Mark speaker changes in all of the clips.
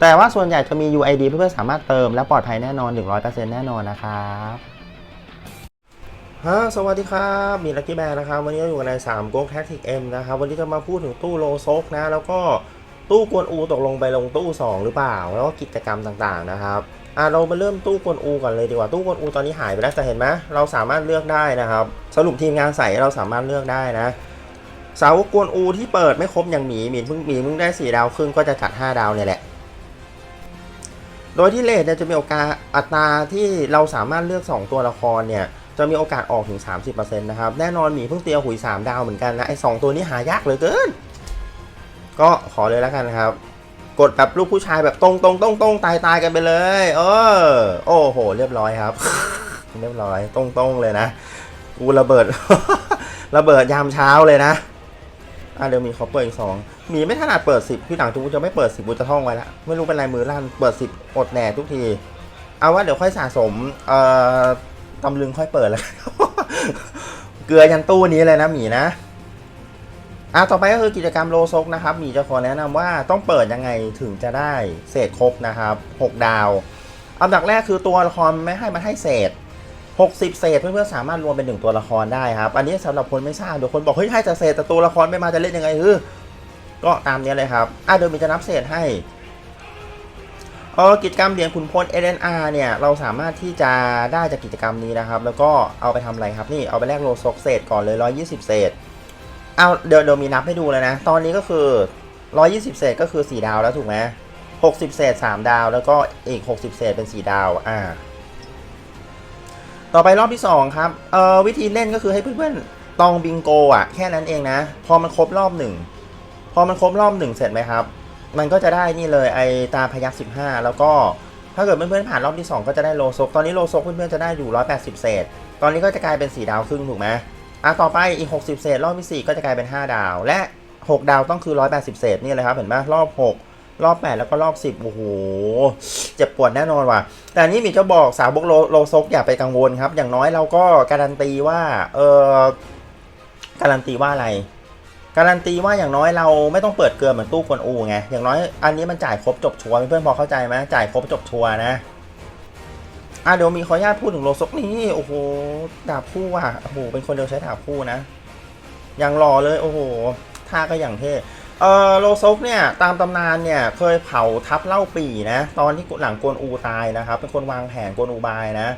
Speaker 1: แต่ว่าส่วนใหญ่จะมี UID เพื่อนๆสามารถเติมและปลอดภัยแน่นอน 100%แน่นอนนะครับฮะสวัสดีครับมีลักกี้แบร์นะครับ วันนี้เราอยู่กันใน3 g o แท็กติกเอ็มนะครับ วันนี้จะมาพูดถึงตู้โลโซกนะ แล้วก็ตู้กวนอูตกลงไปลงตู้ 2 หรือเปล่า แล้วก็กิจกรรมต่างๆนะครับอะเรามาเริ่มตู้กวนอูก่อนเลยดีกว่าตู้กวนอูตอนนี้หายไปแล้วแต่เห็นไหมเราสามารถเลือกได้นะครับ สรุปทีมงานใส่เราสามารถเลือกได้นะสาวกวนอูที่เปิดไม่ครบอย่างหมีหมีเพิ่งหมีเพิ่งได้สี่ดาวครึ่งก็จะจัด 5 ดาวเนี่ยแหละ โดยที่เลทเนี่ยจะมีโอกาสอัตราที่เราสามารถเลือก 2 ตัวละครเนี่ยจะมีโอกาสออกถึง 30%นะครับ แน่นอนหมีเพิ่งเตียวหุย 3 ดาวเหมือนกันนะ ไอ้สตัวนี้หายากเหลือเกิน ก็ขอเลยแล้วกันครับ กดแบบลูกผู้ชายแบบตรงตรงตรงตรงตายตายกันไปเลย เออ โอ้โห เรียบร้อยครับ เรียบร้อยตรงตรงเลยนะ กูระเบิด ระเบิดยามเช้าเลยนะ อะเดี๋ยวมีเขาเปิดอีกสอง หมีไม่ถนัดเปิดสิบพี่หลังจูจะไม่เปิดสิบกูจะท่องไว้ละไม่รู้เป็นไรมือลั่นเปิดสิบอดแหน่ทุกที เอาว่าเดี๋ยวค่อยสะสมเอ่อตำลึงค่อยเปิดแล้วกันเกลือยันตู้นี้เลยนะหมีนะอะต่อไปก็คือกิจกรรมโลซกนะครับหมีจะขอแนะนำว่าต้องเปิดยังไงถึงจะได้เศษครบนะครับ6ดาวอันดับแรกคือตัวละครไม่ให้มันให้เศษ 60 เศษเพื่อนๆสามารถรวมเป็นหนึ่งตัวละครได้ครับ อันนี้สำหรับคนไม่ทราบเดี๋ยวคนบอกเฮ้ยให้แต่เศษแต่ตัวละครไม่มาจะเล่นยังไงเออ ก็ตามนี้เลยครับอะเดี๋ยวมีจะนับเศษให้เออกิจกรรมเหรียญขุนพล LNR เนี่ยเราสามารถที่จะได้จากกิจกรรมนี้นะครับ แล้วก็เอาไปทำอะไรครับนี่เอาไปแลกโลซกเศษก่อนเลย 120 เศษเอาเดี๋ยวเดี๋ยวมีนับให้ดูเลยนะ ตอนนี้ก็คือ 120 เศษก็คือ 4 ดาวแล้วถูกไหม60 เศษ 3 ดาว แล้วก็อีก 60 เศษเป็น 4 ดาวอ่าต่อไปรอบที่ 2 ครับเอ่อวิธีเล่นก็คือให้เพื่อนๆตองบิงโกอะแค่นั้นเองนะ พอมันครบรอบหนึ่ง พอมันครบรอบหนึ่งเสร็จไหมครับ มันก็จะได้นี่เลยไอตาพยัก15แล้วก็ถ้าเกิดเพื่อนๆผ่านรอบที่ 2 ก็จะได้โลซก ตอนนี้โลซกเพื่อนๆจะได้อยู่ 180 เศษ ตอนนี้ก็จะกลายเป็น 4 ดาวครึ่งถูกไหมอะต่อไปอีก 60 เศษ รอบที่ 4 ก็จะกลายเป็น 5 ดาว และ 6 ดาวต้องคือ 180 เศษนี่เลยครับ เห็นไหมรอบ 6 รอบ 8 แล้วก็รอบ 10 โอ้โห เจ็บปวดแน่นอนว่ะ แต่นนี้มีจะบอกสาวบกโลโลซกอย่าไปกังวลครับ อย่างน้อยเราก็การันตีว่า เออการันตีว่าอะไร การันตีว่าอย่างน้อยเราไม่ต้องเปิดเกลือเหมือนตู้กวนอูไงอย่างน้อยอันนี้มันจ่ายครบจบชัวร์เพื่อนพอเข้าใจไหมจ่ายครบจบชัวร์นะอะเดี๋ยวมีขออนุญาตพูดถึงโลซกนี่โอ้โหดาบคู่ว่ะโอ้โหเป็นคนเดียวใช้ดาบคู่นะอย่างหล่อเลยโอ้โหท่าก็อย่างเท่เออโลซกเนี่ยตามตำนานเนี่ยเคยเผาทับเล่าปีนะตอนที่หลังกวนอูตายนะครับเป็นคนวางแผนกวนอูบายนะ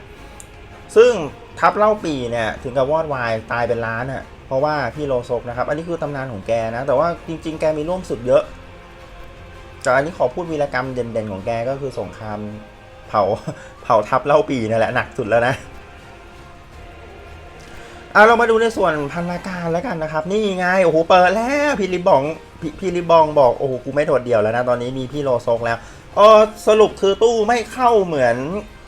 Speaker 1: ซึ่งทับเล่าปีเนี่ยถึงกับวอดวายตายเป็นล้านอะ่ะ เพราะว่าพี่โลซกนะครับ อันนี้คือตำนานของแกนะ แต่ว่าจริง ๆ แกมีร่วมสุดเยอะ แต่อันนี้ขอพูดวีรกรรมเด่นๆของแกก็คือสงครามเผาเผาทับเล่าปีนั่นแหละหนักสุดแล้วนะเอาเรามาดูในส่วนพันธการแล้วกันนะครับ นี่ไงโอ้โหเปิดแล้วพี่ลิบองพพี่ลิบองบอกโอ้โหกูไม่โดดเดี่ยวแล้วนะตอนนี้มีพี่โลซกแล้วเออสรุปคือตู้ไม่เข้าเหมือน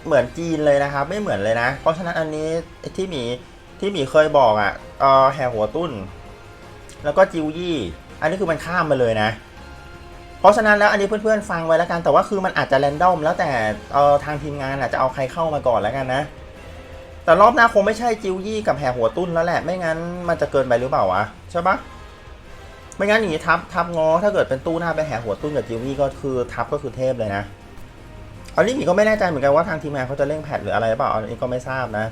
Speaker 1: เหมือนจีนเลยนะครับ ไม่เหมือนเลยนะ เพราะฉะนั้นอันนี้ที่หมี ที่หมีเคยบอกอะเออแห่หัวตุ้น แล้วก็จิวยี่ อันนี้คือมันข้ามมาเลยนะ เพราะฉะนั้นแล้วอันนี้เพื่อนๆฟังไว้แล้วกัน แต่ว่าคือมันอาจจะแรนดอม แล้วแต่เออทางทีมงานอาจจะเอาใครเข้ามาก่อนแล้วกันนะ แต่รอบหน้าคงไม่ใช่จิวยี่กับแห่หัวตุ้นแล้วแหละ ไม่งั้นมันจะเกินไปหรือเปล่าวะใช่ปะไม่งั้นอย่างนี้ทับทับงอ ถ้าเกิดเป็นตู้หน้าไปแห่หัวตุ้นกับจิวยี่ก็คือทับก็คือเทพเลยนะอันนี้หมีก็ไม่แน่ใจเหมือนกันว่าทางทีมงานเขาจะเร่งแพทหรืออะไรเปล่าอันนี้ก็ไม่ทราบนะ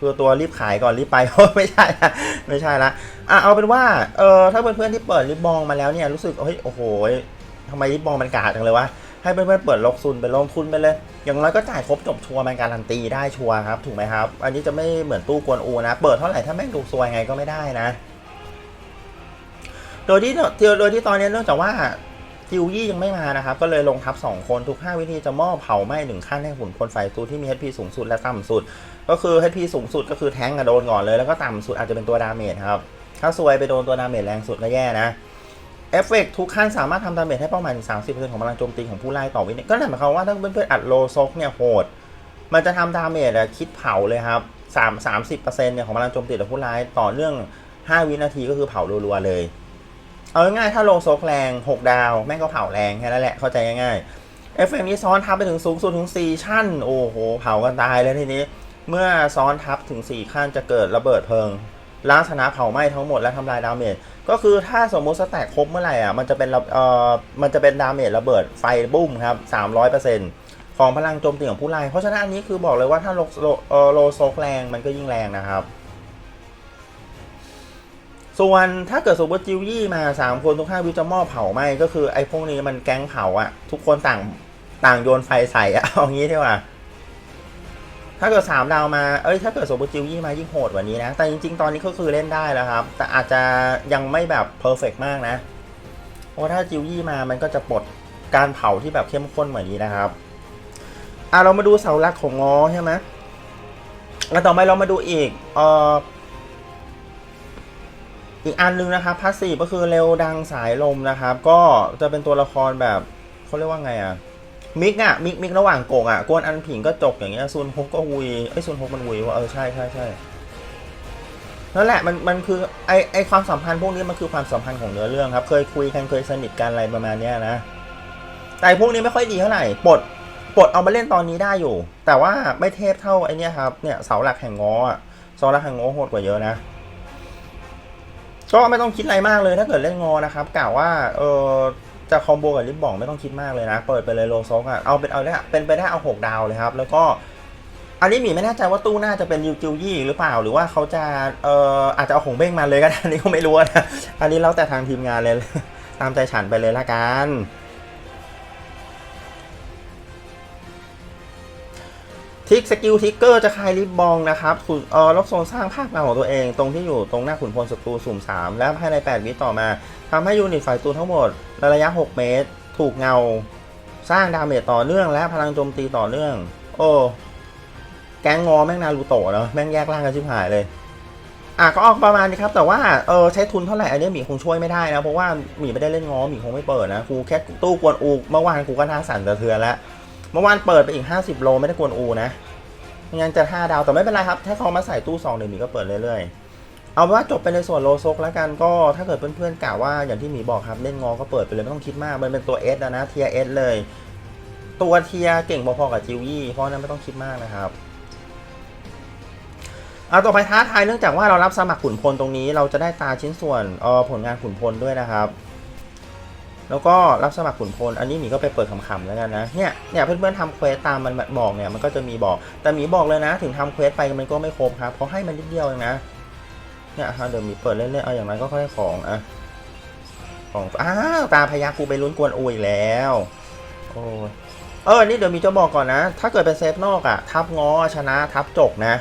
Speaker 1: คือตัวรีบขายก่อนรีบไปไม่ใช่ละไม่ใช่ละอะเอาเป็นว่าเออถ้าเพื่อนๆที่เปิดริบบองมาแล้วเนี่ยรู้สึกเฮ้ยโอ้โหทำไมริบบองมันกาดจังเลยวะให้เพื่อนๆเปิดลกซุนไปลงทุนไปเลย อย่างน้อยก็จ่ายครบจบชัวร์มันการันตีได้ชัวร์ครับถูกไหมครับ อันนี้จะไม่เหมือนตู้กวนอูนะ เปิดเท่าไหร่ถ้าแม่งดูซวยไงก็ไม่ได้นะ โดยที่โดยที่ตอนนี้เนื่องจากว่า จิวยี่ยังไม่มานะครับ ก็เลยลงทับ 2 คนทุก 5 วิธีจะมอบเผาไหม้หนึ่งขั้นให้หุ่นพลไฟตู้ที่มี HP สูงสุดและต่ำสุด ก็คือ HP สูงสุดก็คือแทงกระโดนก่อนเลย แล้วก็ต่ำสุดอาจจะเป็นตัวดาเมจครับ ถ้าซวยไปโดนตัวดาเมจแรงสุดก็แย่นะเอฟเฟกทุกขั้นสามารถทำดาเมจให้เป้าหมายถึง30%ของพลังโจมตีของผู้ไล่ต่อวินาทีก็นั่นหมายความว่าถ้าเพื่อนๆอัดโลซกเนี่ยโหด มันจะทำดาเมจอะคิดเผาเลยครับ3 30%เนี่ยของพลังโจมตีจากผู้ร้ายต่อเนื่อง 5 วินาทีก็คือเผารัวๆเลย เอาง่ายๆถ้าโลโซกแรง 6 ดาว แม่งก็เผาแรงแค่นั้นแหละเข้าใจง่ายๆเอฟเฟกต์นี้ซ้อนทับไปถึงสูงสุดถึง 4 ชั้น โอ้โห เผากันตายเลยทีนี้ เมื่อซ้อนทับถึง 4 ขั้นจะเกิดระเบิดเพลิงล้างชนะเผาไหม้ทั้งหมดและทำลายดาเมจก็คือถ้าสมมุติสแต็กครบเมื่อไหร่อะมันจะเป็นระเอ่อมันจะเป็นดาเมจระเบิดไฟบุ้มครับ 300%ของพลังโจมตีของผู้ไล่เพราะฉะนั้นอันนี้คือบอกเลยว่าถ้าโลโลเอ่อโลโซกแรงมันก็ยิ่งแรงนะครับ ส่วนถ้าเกิดสมมติจิวยี่มา 3 คนทุกห้าวิจะมอบเผาไหมก็คือไอ้พวกนี้มันแก๊งเผาอะทุกคนต่างต่างโยนไฟใส่อะเอางี้ดีกว่าถ้าเกิด3ดาวมา เอ้ย ถ้าเกิดสมมติจิวยี่มายิ่งโหดกว่านี้นะ แต่จริง ๆ ตอนนี้ก็คือเล่นได้แล้วครับ แต่อาจจะยังไม่แบบเพอร์เฟกมากนะ เพราะถ้าจิวยี่มา มันก็จะปลดการเผาที่แบบเข้มข้นเหมือนนี้นะครับ อะเรามาดูเสาหลักของงอใช่ไหมแล้วต่อไปเรามาดูอีก เอ่อ อีกอันหนึงนะครับพาสซีฟก็คือเร็วดังสายลมนะครับ ก็จะเป็นตัวละครแบบเขาเรียกว่าไงอะมิกอะมิกมิกระหว่างโกงอะกวนอันผิงก็จกอย่างเงี้ยซุนฮกก็วุยไอ้ซุนฮกมันวุยว่าเออใช่ใช่ใช่นั่นแหละมันมันคือไอไอความสัมพันธ์พวกนี้มันคือความสัมพันธ์ของเนื้อเรื่องครับ เคยคุยกันเคยสนิทกันอะไรประมาณเนี้ยนะ แต่พวกนี้ไม่ค่อยดีเท่าไหร่ปลดปลดเอามาเล่นตอนนี้ได้อยู่ แต่ว่าไม่เทพเท่าไอเนี้ยครับเนี่ยเสาหลักแห่งง้ออะเสาหลักแห่งง้อโหดกว่าเยอะนะ ก็ไม่ต้องคิดอะไรมากเลยถ้าเกิดเล่นงอนะครับกล่าวว่าเออจะคอมโบกับลิบบองไม่ต้องคิดมากเลยนะ เปิดไปเลยโลซอกอะเอาเป็นเอาได้เป็นไปได้เอาหกดาวเลยครับ แล้วก็อันนี้หมีไม่แน่ใจว่าตู้หน้าจะเป็นยูจิวยี่หรือเปล่า หรือว่าเขาจะเอออาจจะเอาหงเบ้งมาเลยก็ได้อันนี้ก็ไม่รู้นะอันนี้แล้วแต่ทางทีมงานเลย ตามใจฉันไปเลยละกัน ทิกสกิลทิกเกอร์จะคลายลิบบองนะครับเออล็อกโซนสร้างภาพเงาของตัวเอง ตรงที่อยู่ตรงหน้าขุนพลศัตรูสุ่ม 3 และภายใน 8 วิต่อมาทำให้ยูนิตฝ่ายตูนทั้งหมดระยะ 6 เมตร ถูกเงา สร้างดาเมจต่อเนื่อง และพลังโจมตีต่อเนื่อง โอ้แก๊งงอแม่งนารูโตะเนาะแม่งแยกร่างกันชิบหายเลยอะก็ออกประมาณนี้ครับ แต่ว่าเออใช้ทุนเท่าไหร่อันนี้หมีคงช่วยไม่ได้นะ เพราะว่าหมีไม่ได้เล่นงอหมีคงไม่เปิดนะกูแค่ตู้กวนอูเมื่อวานกูก็น่าสั่นสะเทือนแล้ว เมื่อวานเปิดไปอีก 50 โลไม่ได้กวนอูนะไม่งั้นจะ 5 ดาวแต่ไม่เป็นไรครับ ถ้าเขามาใส่ตู้2เดี๋ยวหมีก็เปิดเรื่อยๆ เอาว่าจบไปในส่วนโลซกแล้วกันก็ถ้าเกิดเพื่อนๆกล่าวว่าอย่างที่หมีบอกครับเล่นงอก็เปิดไปเลยไม่ต้องคิดมากมันเป็นตัว S นะเทีย S เลย ตัวเทียเก่งพอๆกับจิวยี่เพราะนั้นไม่ต้องคิดมากนะครับเอาต่อไปท้าทายเนื่องจากว่าเรารับสมัครขุนพลตรงนี้ เราจะได้ตาชิ้นส่วนออผลงานขุนพลด้วยนะครับ แล้วก็รับสมัครขุนพล อันนี้หมีก็ไปเปิดขำๆแล้วกันนะ เนี่ย เนี่ยเพื่อนๆทำเควสตามมันบอกเนี่ยมันก็จะมีบอก แต่หมีบอกเลยนะ ถึงทำเควสไปมันก็ไม่ครบครับเพราะให้มันนิดเดียวเองนะ เนี่ยเดี๋ยวหมีเปิดเล่นๆ เอาอย่างไรก็ค่อยของอะ ของ อ้าวตาพยากูไปลุ้นกวนอุยแล้ว โอ้เออ นี่เดี๋ยวมีจะบอกก่อนนะ ถ้าเกิดเป็นเซฟนอกอะทับง้อชนะทับจกนะ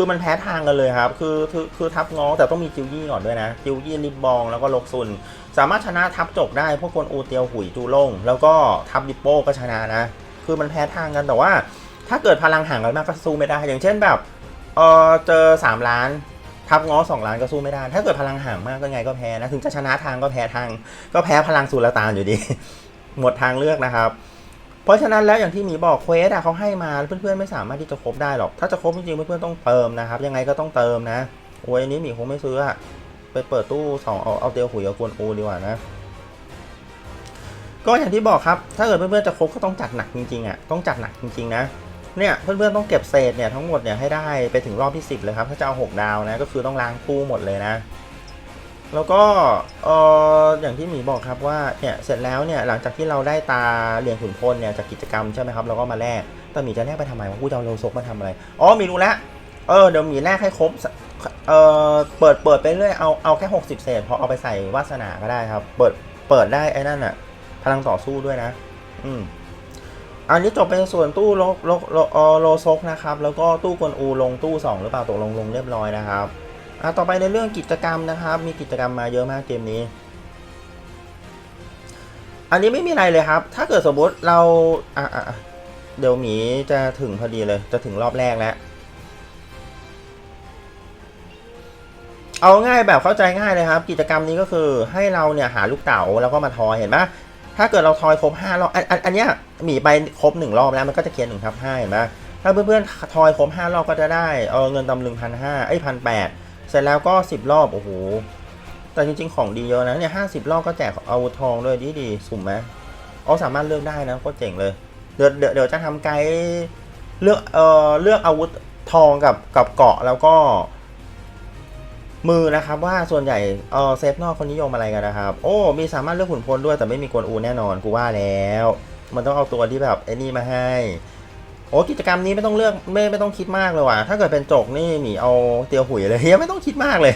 Speaker 1: คือมันแพ้ทางกันเลยครับ คือคือคือทับง้อแต่ต้องมีจิวยี่ก่อนด้วยนะ จิวยี่ริบบองแล้วก็ลกซุน สามารถชนะทับจกได้ พวกคนอูเตียวหุยจูลง แล้วก็ทับดิปโป้ก็ชนะนะ คือมันแพ้ทางกันแต่ว่า ถ้าเกิดพลังห่างกันมากก็สู้ไม่ได้ อย่างเช่นแบบเออเจอ 3 ล้านทับง้อ2ล้านก็สู้ไม่ได้ ถ้าเกิดพลังห่างมากก็ไงก็แพ้นะ ถึงจะชนะทางก็แพ้ทาง ก็แพ้พลังสุลตานอยู่ดี หมดทางเลือกนะครับ เพราะฉะนั้นแล้วอย่างที่หมีบอกเควสอะเขาให้มาเพื่อนๆไม่สามารถที่จะครบได้หรอก ถ้าจะครบจริงๆเพื่อนๆต้องเติมนะครับ ยังไงก็ต้องเติมนะโอ้ยนี้หมีคงไม่ซื้ออะ เปิดตู้สองเอาเอาเตียวหุยเอากวนอูดีกว่านะ ก็อย่างที่บอกครับ ถ้าเกิดเพื่อนๆจะครบก็ต้องจัดหนักจริงๆอะต้องจัดหนักจริงๆนะเนี่ยเพื่อนๆต้องเก็บเศษเนี่ยทั้งหมดเนี่ยให้ได้ไปถึงรอบที่ 10 เลยครับ ถ้าจะเอา 6 ดาวนะก็คือต้องล้างตู้หมดเลยนะ แล้วก็เอออย่างที่หมีบอกครับว่าเนี่ยเสร็จแล้วเนี่ยหลังจากที่เราได้ตาเหรียญขุนพลเนี่ยจากกิจกรรมใช่ไหมครับเราก็มาแลกแต่หมีจะแลกไปทำไมวะกูจะเอาโลซกมาทำอะไรอ๋อหมีรู้แล้วเออเดี๋ยวหมีแลกให้ครบส เออเปิดเปิดไปเรื่อยเอาเอาแค่60เศษพอเอาไปใส่วาสนาก็ได้ครับ เปิดเปิดได้ไอ้นั่นอะพลังต่อสู้ด้วยนะ อืมอันนี้จบเป็นส่วนตู้โลโลโลโลซกนะครับ แล้วก็ตู้กวนอูลงตู้ 2 หรือเปล่าตกลงลงเรียบร้อยนะครับอะต่อไปในเรื่องกิจกรรมนะครับ มีกิจกรรมมาเยอะมากเกมนี้ อันนี้ไม่มีอะไรเลยครับ ถ้าเกิดสมมติเราอะอะเดี๋ยวหมีจะถึงพอดีเลย จะถึงรอบแรกแล้ว เอาง่ายแบบเข้าใจง่ายเลยครับ กิจกรรมนี้ก็คือให้เราเนี่ยหาลูกเต๋าแล้วก็มาทอยเห็นไหมถ้าเกิดเราทอยครบ5รอบอันอันอันเนี้ยหมีไปครบหนึ่งรอบแล้วมันก็จะเขียนหนึ่งทับห้เห็นไหมถ้าเพื่อนๆทอยครบ5รอบก็จะได้เออเงินตำลึงพันห้าไอ้พันแปดเสร็จแล้วก็ 10 รอบโอ้โหแต่จริงๆของดีเยอะนะเนี่ยห้าสิบรอบก็แจกอาวุธทองด้วยดีดีสุ่มไหมอ๋อสามารถเลือกได้นะโคตรเจ๋งเลยเดี๋ยวเดี๋ยวเดี๋ยวจะทำไกด์เลือกเอ่อเลือกอาวุธทองกับกับเกาะแล้วก็ มือนะครับว่าส่วนใหญ่เออเซฟนอกคนนิยมอะไรกันนะครับ โอ้ มีสามารถเลือกขุนพลด้วยแต่ไม่มีกวนอูแน่นอนกูว่าแล้ว มันต้องเอาตัวที่แบบไอ้นี่มาให้โอ้กิจกรรมนี้ไม่ต้องเลือกไม่ไม่ต้องคิดมากเลยว่ะถ้าเกิดเป็นจกนี่หมีเอาเตียวหุยเลยเฮียไม่ต้องคิดมากเลย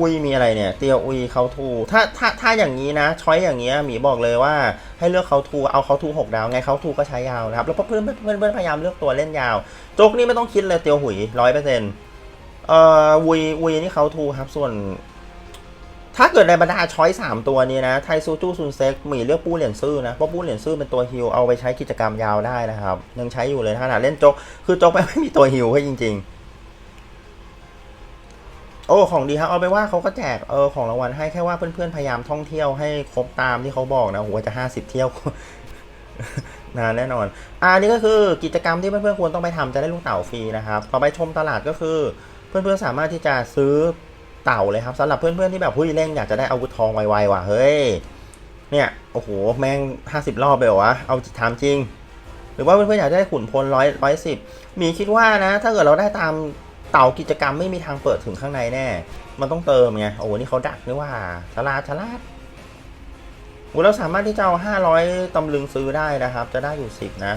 Speaker 1: หุยมีอะไรเนี่ย เตียวอุยเขาทู ถ้าถ้าถ้าอย่างนี้นะช้อยอย่างเงี้ยหมีบอกเลยว่าให้เลือกเขาทูเอาเขาทูหกดาวไงเขาทูก็ใช้ยาวนะครับแล้วเพื่อนเพื่อนเพื่อนพยายามเลือกตัวเล่นยาวโจ๊กนี่ไม่ต้องคิดเลยเตียวหุยร้อยเปอร์เซ็นต์เอ่อวุยวุยนี่เขาทูครับส่วน ถ้าเกิดในบรรดาช้อยสามตัวนี้นะไทซูจูซุนเซ็กหมีเลือกปูเหรียญซื่อนะเพราะปูเหรียญซื่อเป็นตัวฮิลเอาไปใช้กิจกรรมยาวได้นะครับยังใช้อยู่เลยขนาดเล่นโจ๊กคือโจ๊กไม่ไม่มีตัวฮิลให้จริง ๆ โอ้ของดีครับเอาไปว่าเขาก็แจกเออของรางวัลให้แค่ว่าเพื่อนๆพยายามท่องเที่ยวให้ครบตามที่เขาบอกนะโหจะห้าสิบเที่ยวนานแน่นอนอ่านี่ก็คือกิจกรรมที่เพื่อนๆควรต้องไปทำจะได้ลูกเต่าฟรีนะครับต่อไปชมตลาดก็คือ เพื่อนๆสามารถที่จะซื้อเต่าเลยครับสำหรับเพื่อนๆที่แบบผู้เล่งอยากจะได้อาวุธทองไวๆว่ะเฮ้ยเนี่ยโอ้โหแม่งห้าสิบรอบเลยเหรอวะเอาถามจริง หรือว่าเพื่อนๆอยากได้ขุนพลร้อยร้อยสิบมีคิดว่านะ ถ้าเกิดเราได้ตาม เต่ากิจกรรมไม่มีทางเปิดถึงข้างในแน่ มันต้องเติมไง โอ้โห นี่เขาดักนี่ว่าฉลาดฉลาดโอ้เราสามารถที่จะเอาห้าร้อยตำลึงซื้อได้นะครับ จะได้อยู่สิบนะ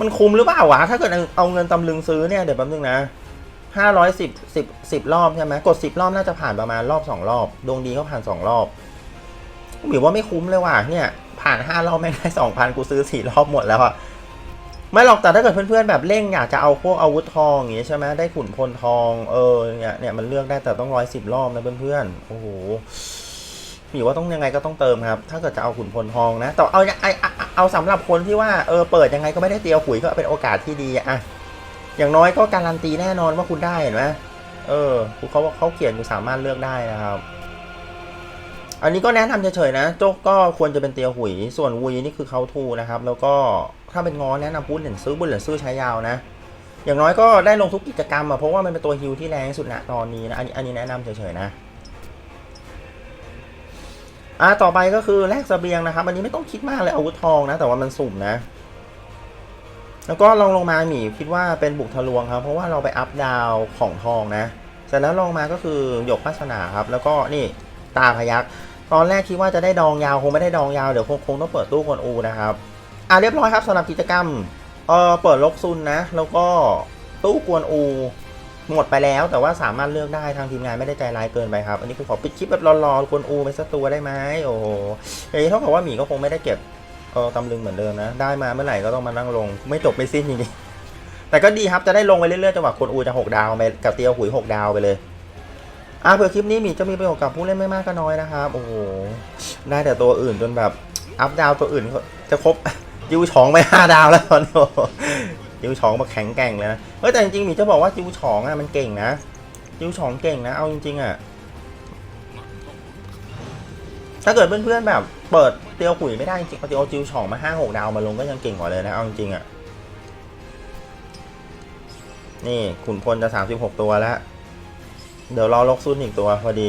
Speaker 1: มันคุ้มหรือเปล่าวะ ถ้าเกิดเอาเงินตำลึงซื้อเนี่ย เดี๋ยวแป๊บนึงนะห้าร้อยสิบสิบสิบรอบใช่ไหมกดสิบรอบน่าจะผ่านประมาณรอบสองรอบ ดวงดีก็ผ่านสองรอบหรือว่าไม่คุ้มเลยว่ะ เนี่ย ผ่านห้ารอบแม่งได้สองพันกูซื้อสี่รอบหมดแล้วอะ ไม่หรอกแต่ถ้าเกิดเพื่อนๆแบบเร่งอยากจะเอาพวกอาวุธทองอย่างงี้ใช่ไหมได้ขุนพลทองเออเนี่ยเนี่ยมันเลือกได้แต่ต้องร้อยสิบรอบนะเพื่อนๆโอ้โหหมีว่าต้องยังไงก็ต้องเติมครับ ถ้าเกิดจะเอาขุนพลทองนะแต่เอาไอเอาเอาสำหรับคนที่ว่าเออเปิดยังไงก็ไม่ได้เตียวขุยก็เป็นโอกาสที่ดีอะอย่างน้อยก็การันตีแน่นอนว่าคุณได้เห็นไหมเออเขาเขาเขียนอยู่สามารถเลือกได้นะครับ อันนี้ก็แนะนำเฉยๆนะ โจ๊กก็ควรจะเป็นเตียวหุย ส่วนวุยนี่คือเขาทูนะครับ แล้วก็ถ้าเป็นงอแนะนำปุ้นเหรียซื้อบุญเหรียญซื้อใช้ยาวนะ อย่างน้อยก็ได้ลงทุกกิจกรรมอะเพราะว่ามันเป็นตัวฮิวที่แรงสุดณตอนนี้นะอันนี้อันนี้แนะนำเฉยๆนะอ่าต่อไปก็คือแลกเสบียงนะครับ อันนี้ไม่ต้องคิดมากเลยอาวุธทองนะ แต่ว่ามันสุ่มนะ แล้วก็ลองลงมาหมีคิดว่าเป็นบุกทะลวงครับ เพราะว่าเราไปอัพดาวของทองนะเสร็จแล้วลงมาก็คือหยกพัฒนาครับ แล้วก็นี่ตาพยัก ตอนแรกคิดว่าจะได้ดองยาวคงไม่ได้ดองยาวเดี๋ยวคงคงต้องเปิดตู้กวนอูนะครับอะเรียบร้อยครับสำหรับกิจกรรมเออเปิดลกซุนนะ แล้วก็ตู้กวนอูหมดไปแล้ว แต่ว่าสามารถเลือกได้ทางทีมงานไม่ได้ใจร้ายเกินไปครับ อันนี้คือขอปิดคลิปแบบรอๆกวนอูไปสักตัวได้ไหมโอ้โหอย่างนี้เท่ากับว่าหมีก็คงไม่ได้เก็บเออตำลึงเหมือนเดิมนะ ได้มาเมื่อไหร่ก็ต้องมานั่งลง ไม่จบไม่สิ้นจริงๆแต่ก็ดีครับจะได้ลงไปเรื่อยๆจนกว่ากวนอูจะหกดาวไปกับเตียวหุยหกดาวไปเลย อะเผื่อคลิปนี้หมีจะมีประโยชน์กับผู้เล่นไม่มากก็น้อยนะครับโอ้โหได้แต่ตัวอื่นจนแบบอัพดาวตัวอื่นจะครบจิวฉองไปห้าดาวแล้วตอนนี้จิวฉองมาแข็งแกร่งเลยนะเฮ้ยแต่จริงๆหมีจะบอกว่าจิวฉองอะมันเก่งนะจิวฉองเก่งนะเอาจริงๆอะถ้าเกิดเพื่อนๆแบบเปิดเตียวขุยไม่ได้จริงๆเอาจิวฉองมาห้าหกดาวมาลงก็ยังเก่งกว่าเลยนะเอาจริงๆอะนี่ขุนพลจะสามสิบหกตัวแล้ว เดี๋ยวรอลกซุนอีกตัวพอดี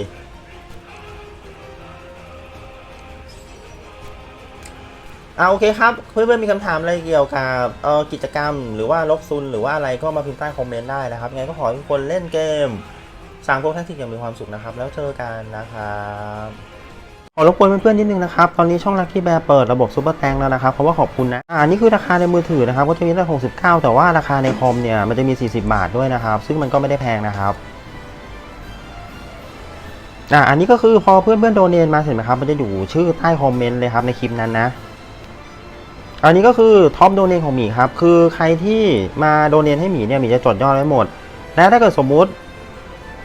Speaker 1: อ่าโอเคครับ เพื่อนๆมีคำถามอะไรเกี่ยวกับเอ่อกิจกรรม หรือว่าลกซุนหรือว่าอะไรก็มาพิมพ์ใต้คอมเมนต์ได้นะครับไงก็ขอให้ทุกคนเล่นเกมสร้างพวกแท็กติกอย่างมีความสุขนะครับ แล้วเจอกันนะครับขอรบกวนเพื่อนๆนิดนึงนะครับ ตอนนี้ช่องลักกี้แบร์เปิดระบบซูเปอร์แตงแล้วนะครับ เพราะว่าขอบคุณนะ อ่านี่คือราคาในมือถือนะครับ ก็จะมีตั้ง69แต่ว่าราคาในคอมเนี่ย มันจะมี 40 บาทด้วยนะครับ ซึ่งมันก็ไม่ได้แพงนะครับ อ่าอันนี้ก็คือพอเพื่อนเพื่อนโดเนมาเสร็จไหมครับ มันจะอยู่ชื่อใต้คอมเมนต์เลยครับในคลิปนั้นนะ อันนี้ก็คือท็อปโดเนของหมีครับ คือใครที่มาโดเนให้หมีเนี่ยหมีจะจดยอดไว้หมด แล้วถ้าเกิดสมมุติ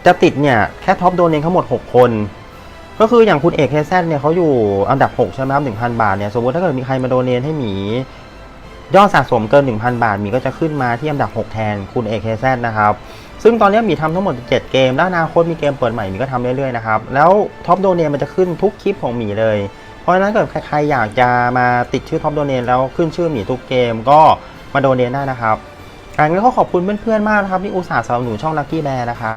Speaker 1: จะติดเนี่ยแค่ท็อปโดเนททั้งหมด 6 คน ก็คืออย่างคุณเอกเฮเซนเนี่ยเขาอยู่อันดับ 6 ใช่ไหมครับ1,000บาทเนี่ยสมมติถ้าเกิดมีใครมาโดเนให้หมียอดสะสมเกิน 1,000 บาทหมีก็จะขึ้นมาที่อันดับ 6 แทนคุณเอกเฮเซนนะครับ ซึ่งตอนนี้มีทำทั้งหมด 7 เกมด้านอนาคตมีเกมเปิดใหม่มีก็ทำเรื่อยๆนะครับ แล้วท็อปโดเน a มันจะขึ้นทุกคลิปของหมีเลย เพราะฉะนั้นเกิดใครอยากจะมาติดชื่อท็อปโดเน a แล้วขึ้นชื่อหมีทุกเกมก็มาโดเน a ได้นะครับอันนี้ก็ขอบคุณเพื่อนๆมากนะครับที่อุตส่าห์สนับสนุนช่องลักกี้แบร์นะครับ